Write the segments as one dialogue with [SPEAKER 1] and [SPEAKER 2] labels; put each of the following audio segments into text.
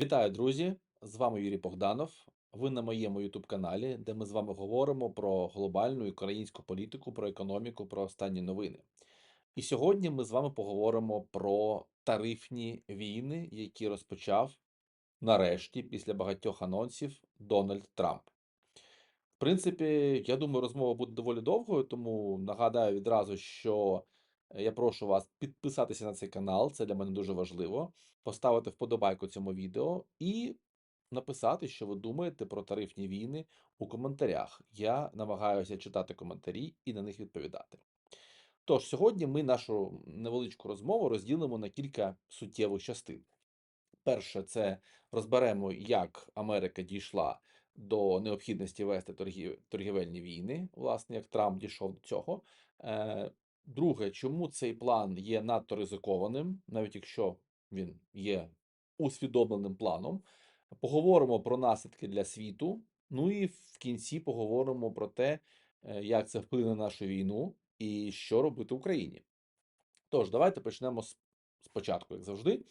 [SPEAKER 1] Вітаю, друзі! З вами Юрій Богданов. Ви на моєму YouTube каналі, де ми з вами говоримо про глобальну українську політику, про економіку, про останні новини. І сьогодні ми з вами поговоримо про тарифні війни, які розпочав нарешті, після багатьох анонсів, Дональд Трамп. В принципі, я думаю, розмова буде доволі довгою, тому нагадаю відразу, що я прошу вас підписатися на цей канал, це для мене дуже важливо, поставити вподобайку цьому відео і написати, що ви думаєте про тарифні війни у коментарях. Я намагаюся читати коментарі і на них відповідати. Тож, сьогодні ми нашу невеличку розмову розділимо на кілька суттєвих частин. Перше, це розберемо, як Америка дійшла до необхідності вести торгів, торгівельні війни, власне, як Трамп дійшов до цього. Друге, чому цей план є надто ризикованим, навіть якщо він є усвідомленим планом. Поговоримо про наслідки для світу. Ну і в кінці поговоримо про те, е, як це вплине на нашу війну і що робити Україні. Тож, давайте почнемо спочатку, як завжди.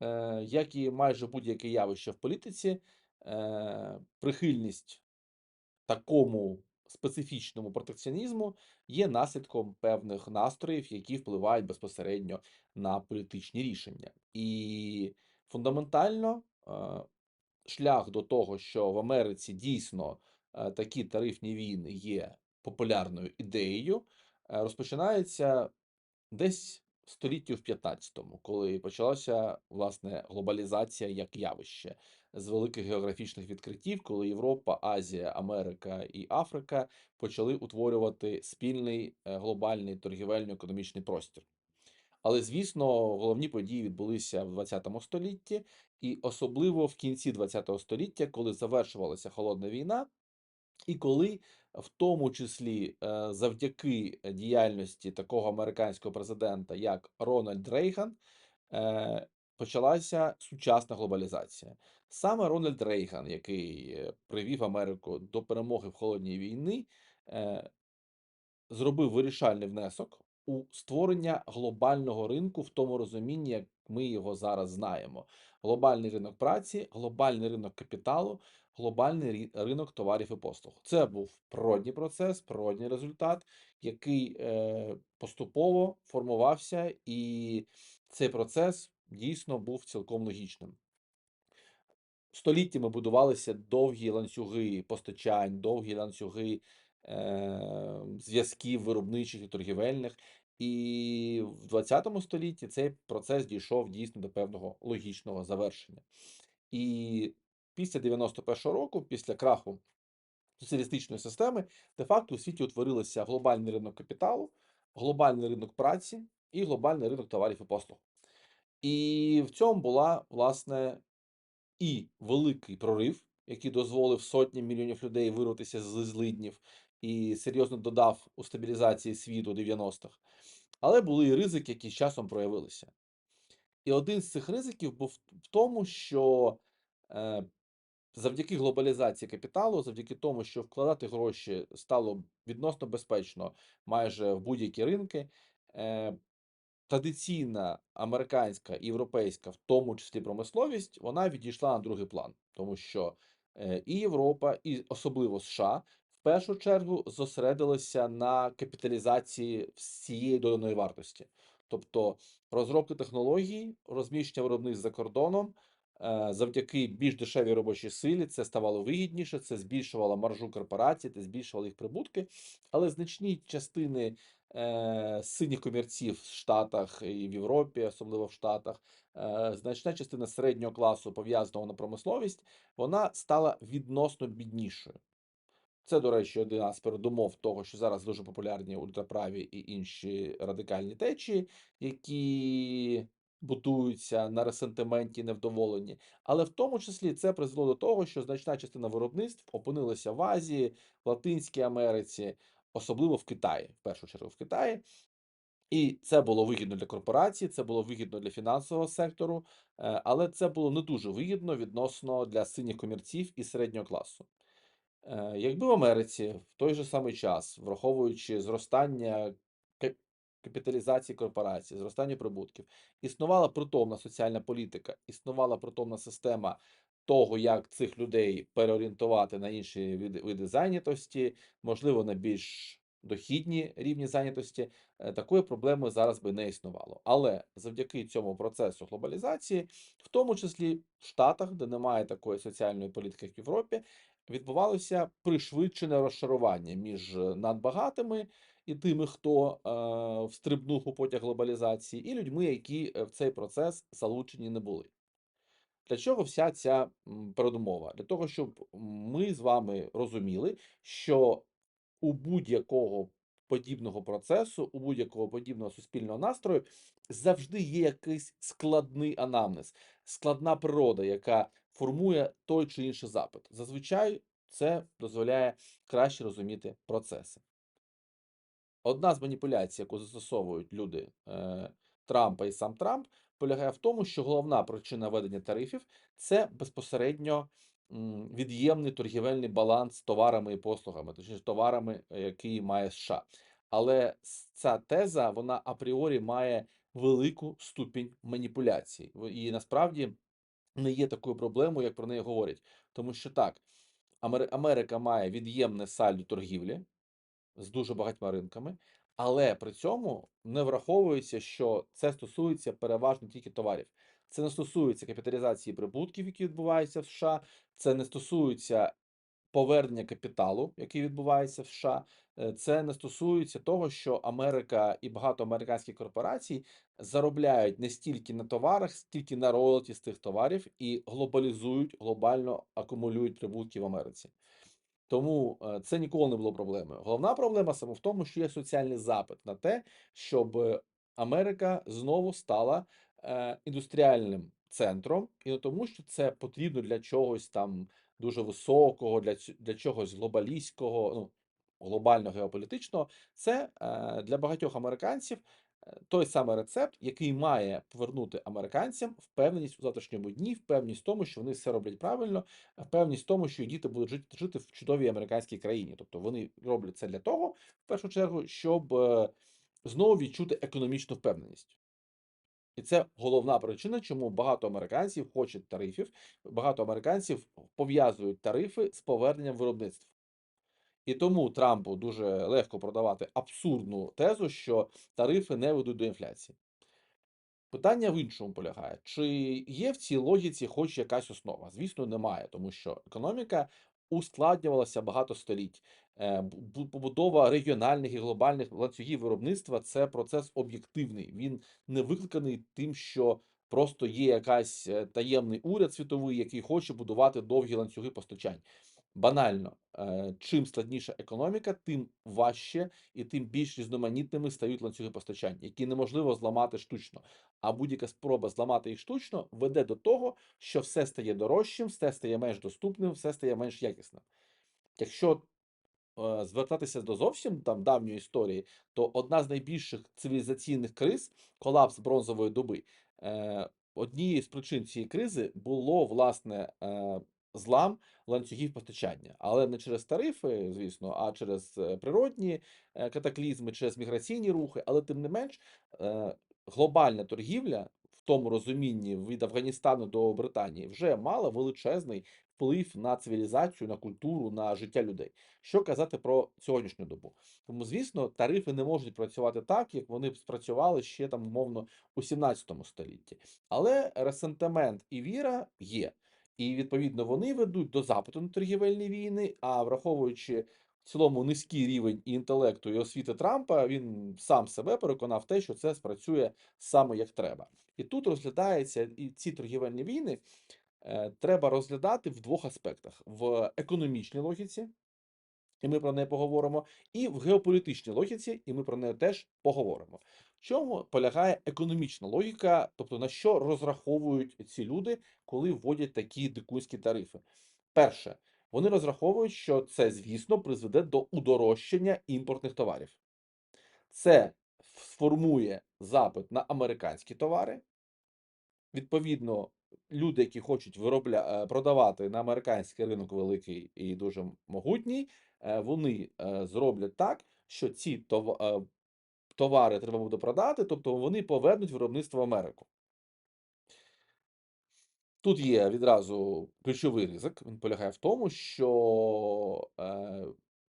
[SPEAKER 1] Е, Як і майже будь-яке явище в політиці, е, прихильність такому специфічному протекціонізму є наслідком певних настроїв, які впливають безпосередньо на політичні рішення. І фундаментально е, шлях до того, що в Америці дійсно е, такі тарифні війни є популярною ідеєю, е, розпочинається десь в столітті в 15-му, коли почалася власне глобалізація як явище з великих географічних відкриттів, коли Європа, Азія, Америка і Африка почали утворювати спільний е, глобальний торгівельно-економічний простір. Але, звісно, головні події відбулися в 20 столітті, і особливо в кінці 20 століття, коли завершувалася холодна війна, і коли, в тому числі, е, завдяки діяльності такого американського президента, як Рональд Рейган, е, почалася сучасна глобалізація. Саме Рональд Рейган, який е, привів Америку до перемоги в холодній війни, зробив вирішальний внесок у створення глобального ринку в тому розумінні, як ми його зараз знаємо: глобальний ринок праці, глобальний ринок капіталу, глобальний ринок товарів і послуг. Це був природній процес, природній результат, який е, поступово формувався, і цей процес дійсно був цілком логічним. Століттями будувалися довгі ланцюги постачань, довгі ланцюги е, зв'язків виробничих і торгівельних. І в 20 столітті цей процес дійшов дійсно до певного логічного завершення. І після 91-го року, після краху соціалістичної системи, де-факто у світі утворилися глобальний ринок капіталу, глобальний ринок праці і глобальний ринок товарів і послуг. І в цьому була власне і великий прорив, який дозволив сотням мільйонів людей вирватися з злиднів і серйозно додав у стабілізації світу 90-х. Але були і ризики, які з часом проявилися. І один з цих ризиків був в тому, що е, завдяки глобалізації капіталу, завдяки тому, що вкладати гроші стало відносно безпечно майже в будь-які ринки, е, традиційна американська і європейська, в тому числі промисловість, вона відійшла на другий план, тому що е, і Європа, і особливо США в першу чергу зосередилися на капіталізації всієї доданої вартості, тобто розробки технологій, розміщення виробництв за кордоном. Е, Завдяки більш дешевій робочій силі це ставало вигідніше, це збільшувало маржу корпорацій, це збільшувало їх прибутки, але значні частини е, синіх комірців в Штатах і в Європі, особливо в Штатах, е, значна частина середнього класу, пов'язаного на промисловість, вона стала відносно біднішою. Це, до речі, одна з передумов того, що зараз дуже популярні ультраправі і інші радикальні течії, які будуються на ресентименті, невдоволенні. Але в тому числі це призвело до того, що значна частина виробництв опинилася в Азії, в Латинській Америці, особливо в Китаї, в першу чергу в Китаї. І це було вигідно для корпорацій, це було вигідно для фінансового сектору, е, але це було не дуже вигідно відносно для синіх комірців і середнього класу. Е, Якби в Америці в той же самий час, враховуючи зростання капіталізації корпорацій, зростання прибутків. Існувала притомна соціальна політика, існувала притомна система того, як цих людей переорієнтувати на інші види, зайнятості, можливо, на більш дохідні рівні зайнятості. е, Такої проблеми зараз би не існувало. Але завдяки цьому процесу глобалізації, в тому числі в Штатах, де немає такої соціальної політики, як в Європі, відбувалося пришвидшене розшарування між е, надбагатими і тими, хто е, встрибнув у потяг глобалізації, і людьми, які е, в цей процес залучені не були. Для чого вся ця передумова? Для того, щоб ми з вами розуміли, що у будь-якого подібного процесу, у будь-якого подібного суспільного настрою завжди є якийсь складний анамнез, складна природа, яка формує той чи інший запит. Зазвичай це дозволяє краще розуміти процеси. Одна з маніпуляцій, яку застосовують люди е, Трампа і сам Трамп, полягає в тому, що головна причина введення тарифів це безпосередньо від'ємний торгівельний баланс товарами і послугами, точніше товарами, е, які має США. Але ця теза вона апріорі має велику ступінь маніпуляцій. І насправді не є такою проблемою, як про неї говорять. Тому що так, Америка має від'ємне сальдо торгівлі з дуже багатьма ринками, але при цьому не враховується, що це стосується переважно тільки товарів. Це не стосується капіталізації прибутків, які відбуваються в США, це не стосується повернення капіталу, який відбувається в США. Е, Це не стосується того, що Америка і багато американських корпорацій заробляють не стільки на товарах, стільки на роялті з тих товарів і глобалізують, глобально акумулюють прибутки в Америці. Тому е, це ніколи не було проблемою. Головна проблема саме в тому, що є соціальний запит на те, щоб Америка знову стала е, індустріальним центром, і не тому, що це потрібно для чогось там дуже високого, для, для чогось глобалістського, ну, глобально геополітичного. Це е, для багатьох американців той самий рецепт, який має повернути американцям впевненість у завтрашньому дні, впевненість в тому, що вони все роблять правильно, впевненість в тому, що їх діти будуть жити, жити в чудовій американській країні. Тобто вони роблять це для того, в першу чергу, щоб е, знову відчути економічну впевненість. І це головна причина, чому багато американців хочуть тарифів, багато американців пов'язують тарифи з поверненням виробництв. І тому Трампу дуже легко продавати абсурдну тезу, що тарифи не ведуть до інфляції. Питання в іншому полягає: чи є в цій логіці хоч якась основа? Звісно, немає, тому що економіка ускладнювалася багато століть. Е, Побудова регіональних і глобальних ланцюгів виробництва це процес об'єктивний. Він не викликаний тим, що просто є якась е, таємний уряд світовий, який хоче будувати довгі ланцюги постачань. Банально, е, чим складніша економіка, тим важче і тим більш різноманітними стають ланцюги постачань, які неможливо зламати штучно. А будь-яка спроба зламати їх штучно веде до того, що все стає дорожчим, все стає менш доступним, все стає менш якісним. Якщо е, звертатися до зовсім там давньої історії, то одна з найбільших цивілізаційних криз колапс бронзової доби. Е, Однією з причин цієї кризи було власне е, злам ланцюгів постачання, але не через тарифи, звісно, а через е, природні е, катаклізми, через міграційні рухи. Але тим не менш, е, глобальна торгівля в тому розумінні від Афганістану до Британії вже мала величезний вплив на цивілізацію, на культуру, на життя людей. Що казати про сьогоднішню добу? Тому, звісно, тарифи не можуть працювати так, як вони спрацювали ще там, умовно, у 17 столітті. Але ресентимент і віра є. І відповідно вони ведуть до запиту на торгівельні війни. А враховуючи в цілому низький рівень і інтелекту і освіти Трампа, він сам себе переконав те, що це спрацює саме як треба. І тут розглядається і ці торгівельні війни е, треба розглядати в двох аспектах: в економічній логіці, і ми про неї поговоримо, і в геополітичній логіці, і ми про неї теж поговоримо. Чому полягає економічна логіка, тобто на що розраховують ці люди, коли вводять такі дикунські тарифи? Перше, вони розраховують, що це, звісно, призведе до удорожчання імпортних товарів. Це сформує запит на американські товари. Відповідно, люди, які хочуть виробля... е, продавати на американський ринок великий і дуже могутній, е, вони е, зроблять так, що ці тов... товари треба буде продати, тобто вони повернуть виробництво в Америку. Тут є відразу ключовий ризик. Він полягає в тому, що е,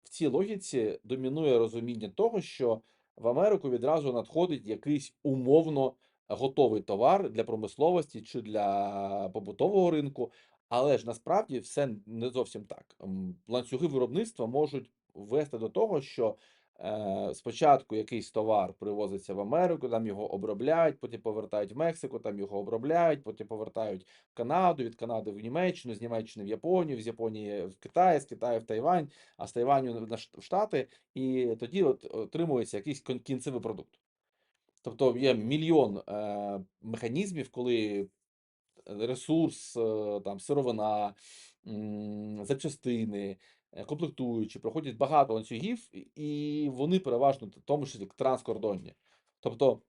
[SPEAKER 1] в цій логіці домінує розуміння того, що в Америку відразу надходить якийсь умовно готовий товар для промисловості чи для побутового ринку. Але ж насправді все не зовсім так. Ланцюги виробництва можуть вести до того, що спочатку якийсь товар привозиться в Америку, там його обробляють, потім повертають в Мексику, там його обробляють, потім повертають в Канаду, від Канади в Німеччину, з Німеччини в Японію, з Японії в Китай, з Китаю в Тайвань, а з Тайваню в Штати, і тоді от отримується якийсь кінцевий продукт. Тобто є мільйон е, механізмів, коли ресурс, е, там сировина, м, запчастини, е, комплектуючі проходять багато ланцюгів, і вони переважно в тому числі транскордонні. Тобто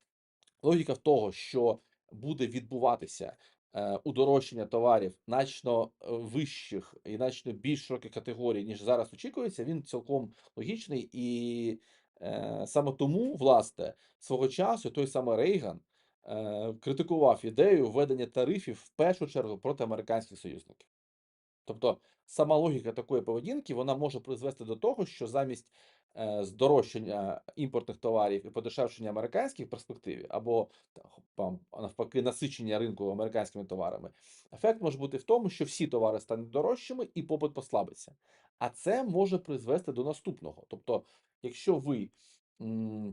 [SPEAKER 1] Логіка в того, що буде відбуватися е, удорожчання товарів значно е, вищих і значно більш широких категорій, ніж зараз очікується, він цілком логічний. І е, саме тому, власне, свого часу той самий Рейган е, критикував ідею введення тарифів в першу чергу проти американських союзників. Тобто сама логіка такої поведінки вона може призвести до того, що замість е, здорожчання імпортних товарів і подешевшення американських в перспективі, або там, навпаки насичення ринку американськими товарами, ефект може бути в тому, що всі товари стануть дорожчими і попит послабиться. А це може призвести до наступного. Тобто, якщо ви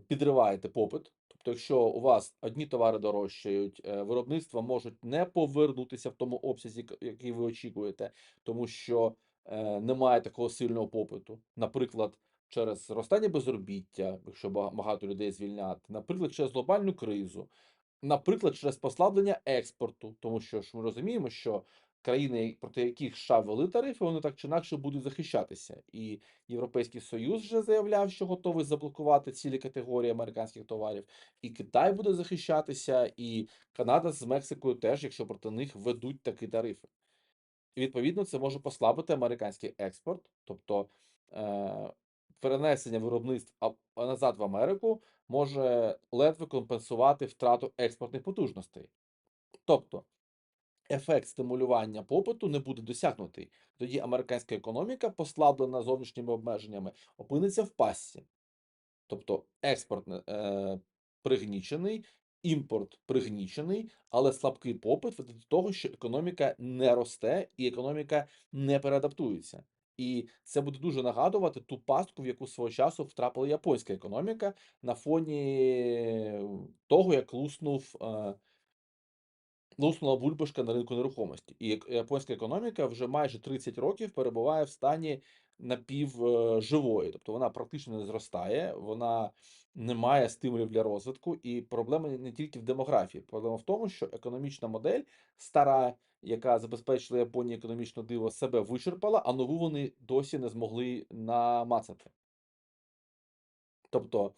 [SPEAKER 1] підриваєте попит, тобто, якщо у вас одні товари дорожчають, е, виробництва можуть не повернутися в тому обсязі, який ви очікуєте тому що е, немає такого сильного попиту. Наприклад, через зростання безробіття, якщо багато людей звільняти, наприклад, через глобальну кризу, наприклад, через послаблення експорту, тому що ж ми розуміємо, що країни, проти яких США ввели тарифи, вони так чи інакше будуть захищатися. І Європейський Союз вже заявляв, що готовий заблокувати цілі категорії американських товарів, і Китай буде захищатися, і Канада з Мексикою теж, якщо проти них введуть такі тарифи. І відповідно це може послабити американський експорт, тобто е, перенесення виробництв назад в Америку може ледве компенсувати втрату експортних потужностей. Тобто ефект стимулювання попиту не буде досягнутий. Тоді американська економіка, послаблена зовнішніми обмеженнями, опиниться в пастці. Тобто експорт е, пригнічений, імпорт пригнічений, але слабкий попит веде до того, що економіка не росте і економіка не переадаптується. І це буде дуже нагадувати ту пастку, в яку свого часу втрапила японська економіка на фоні того, як луснув е, Луснула бульбашка на ринку нерухомості, і японська економіка вже майже 30 років перебуває в стані напівживої, тобто вона практично не зростає, вона не має стимулів для розвитку, і проблема не тільки в демографії. Проблема в тому, що економічна модель стара, яка забезпечила Японії економічне диво, себе вичерпала, а нову вони досі не змогли намацати. Тобто е,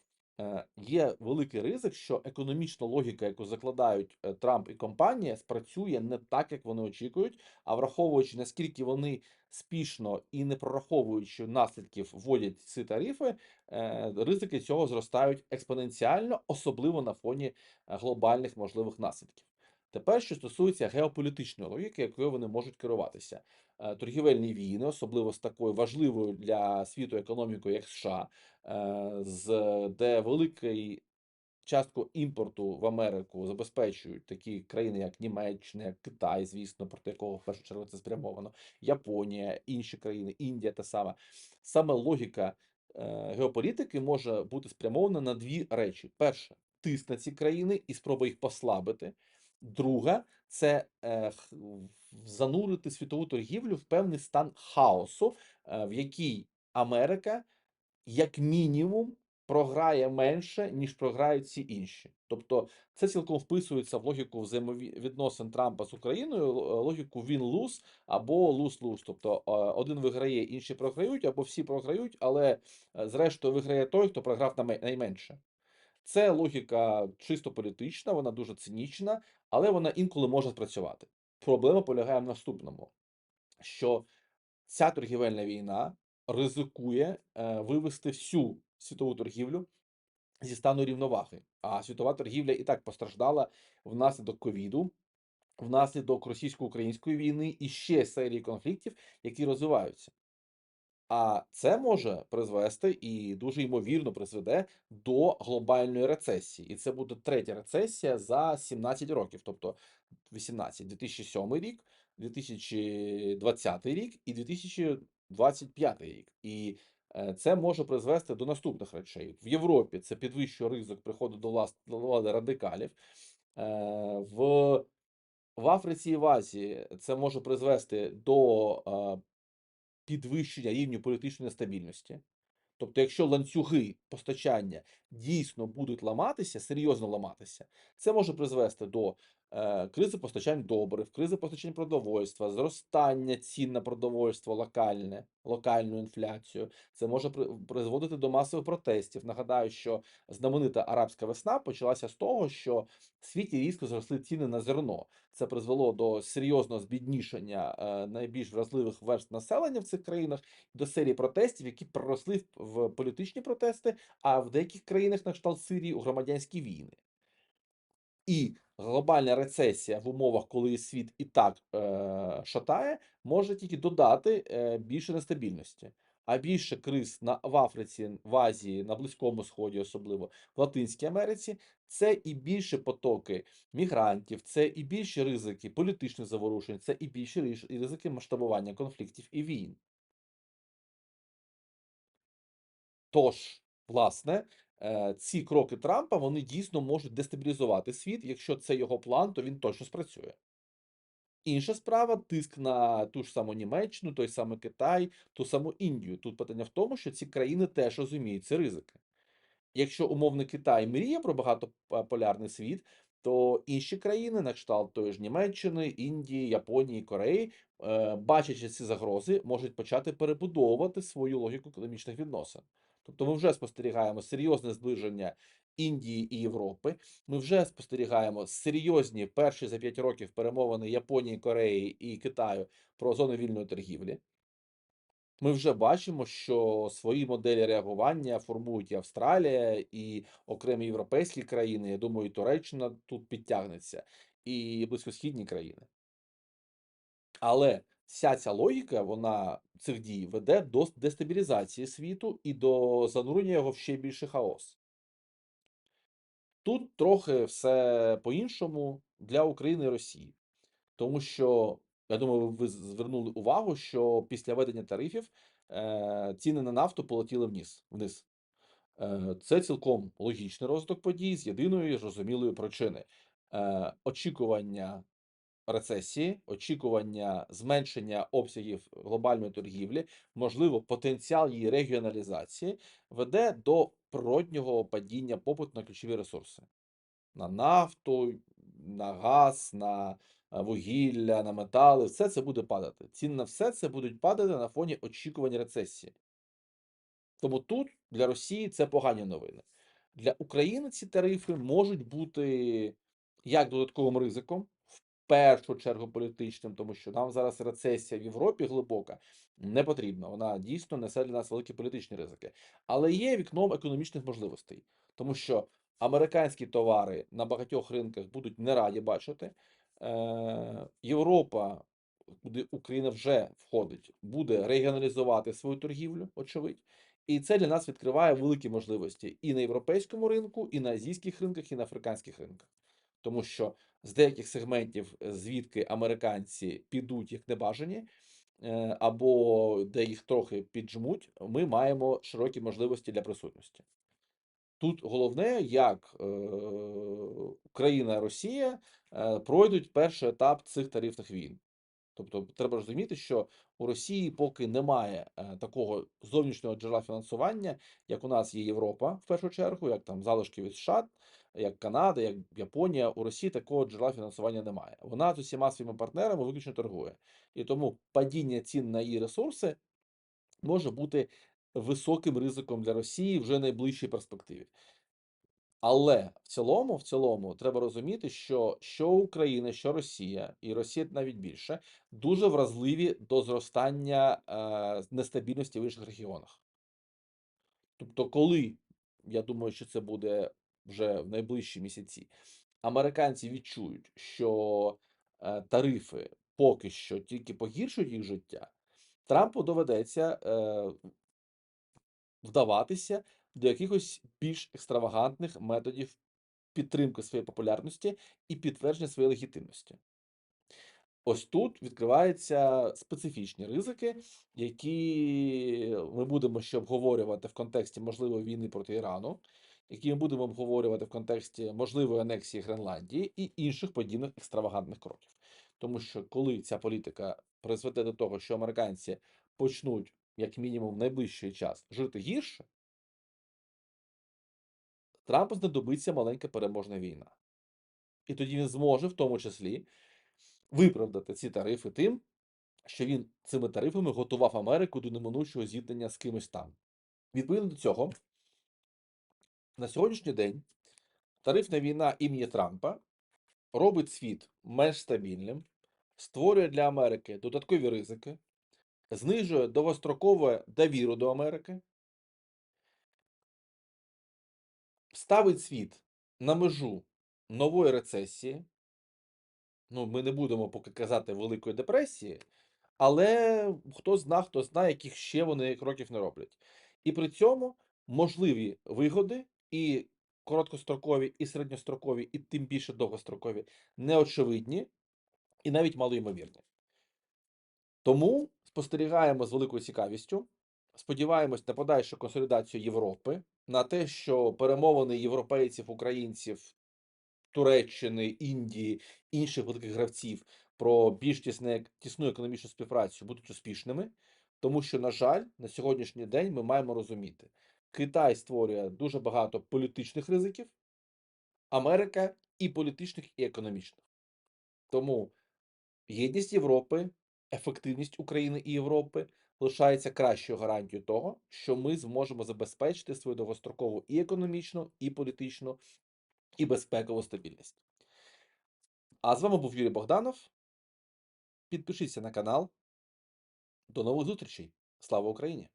[SPEAKER 1] є великий ризик, що економічна логіка, яку закладають е, Трамп і компанія, спрацює не так, як вони очікують, а враховуючи наскільки вони спішно і не прораховуючи наслідків вводять ці тарифи, е, ризики цього зростають експоненціально, особливо на фоні е, глобальних можливих наслідків. Тепер, що стосується геополітичної логіки, якою вони можуть керуватися, Е, торгівельні війни, особливо з такою важливою для світу економікою, як США, е, з де великий частку імпорту в Америку забезпечують такі країни, як Німеччина, як Китай, звісно, проти якого в першу чергу це спрямовано, Японія, інші країни, Індія та сама. Саме логіка е, геополітики може бути спрямована на дві речі: перше, тиск на ці країни і спроба їх послабити. Друга це е, занурити світову торгівлю в певний стан хаосу, е, в який Америка як мінімум програє менше, ніж програють всі інші. Тобто це цілком вписується в логіку взаємовідносин Трампа з Україною, е, логіку він-луз або луз-луз. Тобто е, один виграє, інші програють, або всі програють, але е, зрештою виграє той, хто програв найме- найменше. Це логіка чисто політична, вона дуже цинічна, але вона інколи може спрацювати. Проблема полягає в наступному: що ця торгівельна війна ризикує е, вивести всю світову торгівлю зі стану рівноваги. А світова торгівля і так постраждала внаслідок ковіду, внаслідок російсько-української війни і ще серії конфліктів, які розвиваються. А це може призвести і дуже ймовірно призведе до глобальної рецесії. І це буде третя рецесія за 17 років, тобто 18, 2007 рік, 2020 рік і 2025 рік. І е, це може призвести до наступних речей. В Європі це підвищує ризик приходу до влас- влади радикалів. Е, В в Африці і в Азії це може призвести до е, підвищення рівню політичної нестабільності. Тобто, якщо ланцюги постачання дійсно будуть ламатися, серйозно ламатися, це може призвести до кризи постачань добрив, кризи постачань продовольства, зростання цін на продовольство локальне, локальну інфляцію. Це може призводити до масових протестів. Нагадаю, що знаменита арабська весна почалася з того, що в світі різко зросли ціни на зерно. Це призвело до серйозного збіднішення е, найбільш вразливих верств населення в цих країнах до серії протестів, які переросли в, в політичні протести, а в деяких країнах, на кшталт Сирії, у громадянські війни. І глобальна рецесія в умовах, коли світ і так е, шатає, може тільки додати е, більше нестабільності. А більше криз на в Африці, в Азії, на Близькому Сході, особливо в Латинській Америці, це і більше потоки мігрантів, це і більші ризики політичних заворушень, це і більші ризики масштабування конфліктів і війн. Тож, власне, ці кроки Трампа вони дійсно можуть дестабілізувати світ. Якщо це його план, то він точно спрацює. Інша справа тиск на ту ж саму Німеччину, той самий Китай, ту саму Індію. Тут питання в тому, що ці країни теж розуміють ці ризики. Якщо умовний Китай мріє про багатополярний світ, то інші країни, на кшталт тої ж Німеччини, Індії, Японії, Кореї, е, бачачи ці загрози, можуть почати перебудовувати свою логіку економічних відносин. Тобто ми вже спостерігаємо серйозне зближення Індії і Європи. Ми вже спостерігаємо серйозні перші за 5 років перемовини Японії, Кореї і Китаю про зону вільної торгівлі. Ми вже бачимо, що свої моделі реагування формують і Австралія, і окремі європейські країни. Я думаю, і Туреччина тут підтягнеться, і близькосхідні країни. Але вся ця логіка, вона цих дій веде до дестабілізації світу і до занурення його в ще більший хаос. Тут трохи все по-іншому для України і Росії. Тому що, я думаю, ви звернули увагу, що після введення тарифів е, ціни на нафту полетіли вниз. вниз. Е, Це цілком логічний розвиток подій з єдиної зрозумілої причини: Е, очікування рецесії, очікування зменшення обсягів глобальної торгівлі, можливо, потенціал її регіоналізації веде до природнього падіння попиту на ключові ресурси на нафту, на газ, на е, вугілля, на метали. Все це буде падати. Ціни на все це будуть падати на фоні очікувань рецесії. Тому тут для Росії це погані новини. Для України ці тарифи можуть бути як додатковим ризиком, першу чергу політичним, тому що нам зараз рецесія в Європі глибока не потрібна. Вона дійсно несе для нас великі політичні ризики. Але є вікном економічних можливостей, тому що американські товари на багатьох ринках будуть не раді бачити. Е, Європа, куди Україна вже входить, буде регіоналізувати свою торгівлю, очевидь. І це для нас відкриває великі можливості і на європейському ринку, і на азійських ринках, і на африканських ринках. Тому що з деяких сегментів, е, звідки американці підуть як небажані, е, або де їх трохи піджмуть, ми маємо широкі можливості для присутності. Тут головне, як е, Україна Росія пройдуть перший етап цих тарифних війн. Тобто треба розуміти, що у Росії поки немає такого зовнішнього джерела фінансування, як у нас є Європа в першу чергу, як там залишки від США, як Канада, як Японія. У Росії такого джерела фінансування немає. Вона з усіма своїми партнерами виключно торгує. І тому падіння цін на її ресурси може бути високим ризиком для Росії вже в найближчій перспективі. Але в цілому, в цілому, треба розуміти, що що Україна, що Росія, і Росія навіть більше, дуже вразливі до зростання е, нестабільності в інших регіонах. Тобто, коли я думаю, що це буде вже в найближчі місяці, американці відчують, що, е, тарифи поки що тільки погіршують їх життя, Трампу доведеться, е, вдаватися до якихось більш екстравагантних методів підтримки своєї популярності і підтвердження своєї легітимності. Ось тут відкриваються специфічні ризики, які ми будемо ще обговорювати в контексті можливої війни проти Ірану, які ми будемо обговорювати в контексті можливої анексії Гренландії і інших подібних екстравагантних кроків. Тому що коли ця політика призведе до того, що американці почнуть, як мінімум, в найближчий час жити гірше, Трампу знадобиться маленька переможна війна. І тоді він зможе, в тому числі, виправдати ці тарифи тим, що він цими тарифами готував Америку до неминучого зіткнення з кимось там. Відповідно до цього, на сьогоднішній день тарифна війна імені Трампа робить світ менш стабільним, створює для Америки додаткові ризики, знижує довгострокову довіру до Америки, ставить світ на межу нової рецесії. Ну, ми не будемо поки казати Великої депресії, але хто зна, хто знає, яких ще вони кроків не роблять. І при цьому можливі вигоди і короткострокові, і середньострокові, і тим більше довгострокові неочевидні і навіть малоймовірні. Тому спостерігаємо з великою цікавістю. Сподіваємось на подальшу консолідацію Європи, на те, що перемовини європейців, українців, Туреччини, Індії, інших великих гравців про більш тісне, тісну економічну співпрацю будуть успішними, тому що, на жаль, на сьогоднішній день ми маємо розуміти, Китай створює дуже багато політичних ризиків, Америка і політичних, і економічних. Тому єдність Європи, ефективність України і Європи лишається кращою гарантією того, що ми зможемо забезпечити свою довгострокову і економічну, і політичну, і безпекову стабільність. А з вами був Юрій Богданов. Підпишіться на канал. До нових зустрічей. Слава Україні!